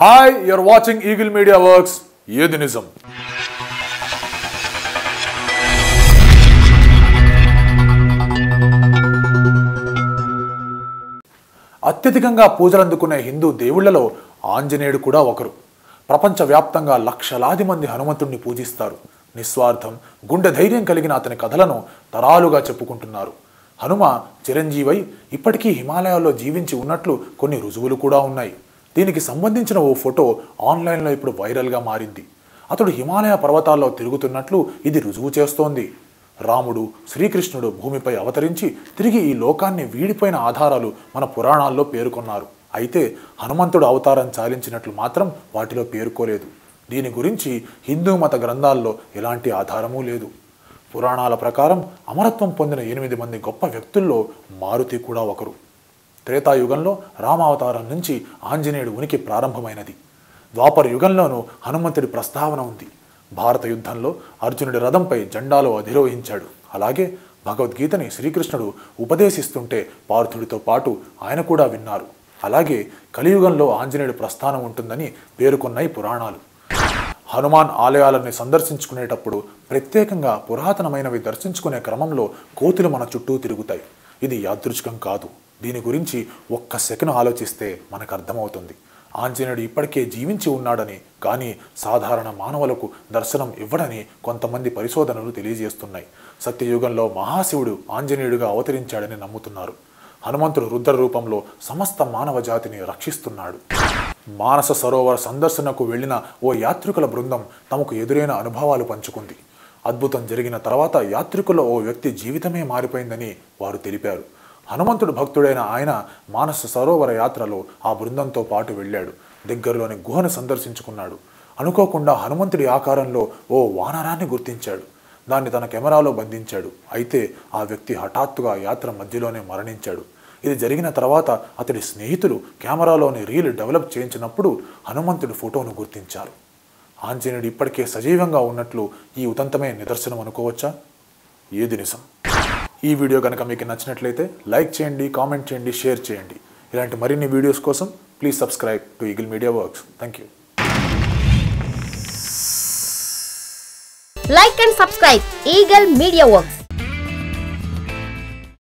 Hi you're watching Eagle Media Works ఏది నిజం? అత్యధికంగా పూజలు అందుకునే హిందూ దేవుళ్ళలో ఆంజనేయుడు కూడా ఒకరు. ప్రపంచవ్యాప్తంగా లక్షలాది మంది హనుమంతుణ్ణి పూజిస్తారు. నిస్వార్థం గుండె ధైర్యం కలిగిన అతని కథలను తరాలుగా చెప్పుకుంటున్నారు. హనుమ చిరంజీవై ఇప్పటికీ హిమాలయాల్లో జీవించి ఉన్నట్లు కొన్ని రుజువులు కూడా ఉన్నాయి. దీనికి సంబంధించిన ఓ ఫోటో ఆన్లైన్లో ఇప్పుడు వైరల్గా మారింది. అతడు హిమాలయ పర్వతాల్లో తిరుగుతున్నట్లు ఇది రుజువు చేస్తోంది. రాముడు శ్రీకృష్ణుడు భూమిపై అవతరించి తిరిగి ఈ లోకాన్ని వీడిపోయిన ఆధారాలు మన పురాణాల్లో పేర్కొన్నారు. అయితే హనుమంతుడు అవతారం చాలించినట్లు మాత్రం వాటిలో పేర్కోలేదు. దీని గురించి హిందూ మత గ్రంథాల్లో ఎలాంటి ఆధారమూ లేదు. పురాణాల ప్రకారం అమరత్వం పొందిన ఎనిమిది మంది గొప్ప వ్యక్తుల్లో మారుతి కూడా ఒకరు. త్రేతాయుగంలో రామావతారం నుంచి ఆంజనేయుడు ఉనికి ప్రారంభమైనది. ద్వాపర యుగంలోనూ హనుమంతుడి ప్రస్తావన ఉంది. భారత యుద్ధంలో అర్జునుడి రథంపై జెండాలో అధిరోహించాడు. అలాగే భగవద్గీతని శ్రీకృష్ణుడు ఉపదేశిస్తుంటే పార్థుడితో పాటు ఆయన కూడా విన్నారు. అలాగే కలియుగంలో ఆంజనేయుడి ప్రస్థానం ఉంటుందని పేర్కొన్నాయి పురాణాలు. హనుమాన్ ఆలయాలని సందర్శించుకునేటప్పుడు ప్రత్యేకంగా పురాతనమైనవి దర్శించుకునే క్రమంలో కోతులు మన చుట్టూ తిరుగుతాయి. ఇది యాదృచ్ఛికం కాదు. దీని గురించి ఒక్క సెకను ఆలోచిస్తే మనకు అర్థమవుతుంది ఆంజనేయుడు ఇప్పటికే జీవించి ఉన్నాడని కానీ సాధారణ మానవులకు దర్శనం ఇవ్వడని కొంతమంది పరిశోధనలు తెలియజేస్తున్నాయి. సత్యయుగంలో మహాశివుడు ఆంజనేయుడిగా అవతరించాడని నమ్ముతున్నారు. హనుమంతుడు రుద్ర రూపంలో సమస్త మానవ జాతిని రక్షిస్తున్నాడు. మానస సరోవర సందర్శనకు వెళ్ళిన ఓ యాత్రికుల బృందం తమకు ఎదురైన అనుభవాలు పంచుకుంది. అద్భుతం జరిగిన తర్వాత యాత్రికుల ఓ వ్యక్తి జీవితమే మారిపోయిందని వారు తెలిపారు. హనుమంతుడు భక్తుడైన ఆయన మానస సరోవర యాత్రలో ఆ బృందంతో పాటు వెళ్ళాడు. దగ్గరలోని గుహను సందర్శించుకున్నాడు. అనుకోకుండా హనుమంతుడి ఆకారంలో ఓ వానరాన్ని గుర్తించాడు. దాన్ని తన కెమెరాలో బంధించాడు. అయితే ఆ వ్యక్తి హఠాత్తుగా యాత్ర మధ్యలోనే మరణించాడు. ఇది జరిగిన తర్వాత అతడి స్నేహితులు కెమెరాలోని రీల్ డెవలప్ చేయించినప్పుడు హనుమంతుడి ఫోటోను గుర్తించారు. ఆంజనేయుడు ఇప్పటికే సజీవంగా ఉన్నట్లు ఈ ఉదంతమే నిదర్శనం అనుకోవచ్చా? ఏది నిజం? ఈ వీడియో కనుక మీకు నచ్చినట్లయితే లైక్ చేయండి కామెంట్ చేయండి షేర్ చేయండి. ఇలాంటి మరిన్ని వీడియోస్ కోసం please subscribe to Eagle Media Works. Thank you. Like and subscribe Eagle Media Works.